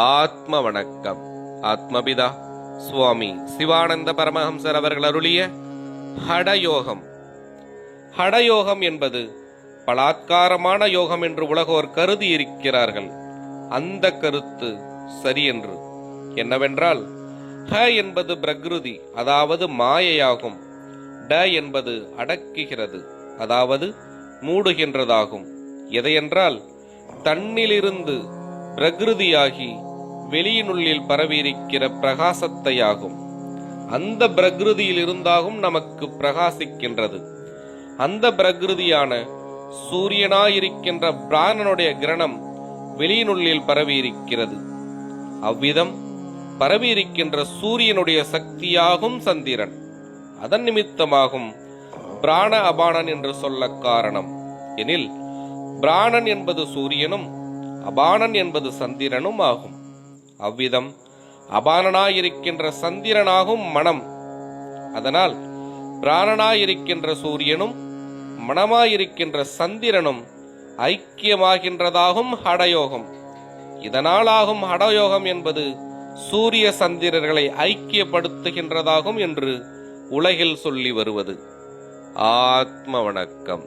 ஆத்ம வணக்கம் ஆத்மபிதா. சுவாமி சிவானந்த பரமஹம்சர் அவர்கள் அருளிய ஹடயோகம். ஹடயோகம் என்பது பலாத்காரமான யோகம் என்று உலகோர் கருதி இருக்கிறார்கள் அந்த கருத்து சரியென்று என்னவென்றால் ஹ என்பது பிரகிருதி அதாவது மாயையாகும். ட என்பது அடக்குகிறது அதாவது மூடுகின்றதாகும். எதையென்றால் தன்னிலிருந்து பிரகிருதியாகி வெளியினுள்ளில் பரவியிருக்கிற பிரகாசத்தையாகும். அந்த பிரகிருதியில் இருந்தாகும் நமக்கு பிரகாசிக்கின்றது. அந்த பிரகிருதியான சூரியனாயிருக்கின்ற பிராணனுடைய கிரணம் வெளியினுள்ளில் பரவியிருக்கிறது. அவ்விதம் பரவியிருக்கின்ற சூரியனுடைய சக்தியாகும் சந்திரன். அதன் நிமித்தமாகும் பிராண அபானன் என்று சொல்ல காரணம். எனில் பிராணன் என்பது சூரியனும் அபானன் என்பது சந்திரனும் ஆகும். அவ்விதம் அபானனாயிருக்கின்ற சந்திரனாகும் மனம். அதனால் பிராணனாயிருக்கின்ற சூரியனும் மனமாயிருக்கின்ற சந்திரனும் ஐக்கியமாகின்றதாகும் ஹடயோகம். இதனாலாகும் ஹடயோகம் என்பது சூரிய சந்திரர்களை ஐக்கியப்படுத்துகின்றதாகும் என்று உலகில் சொல்லி வருவது. ஆத்ம வணக்கம்.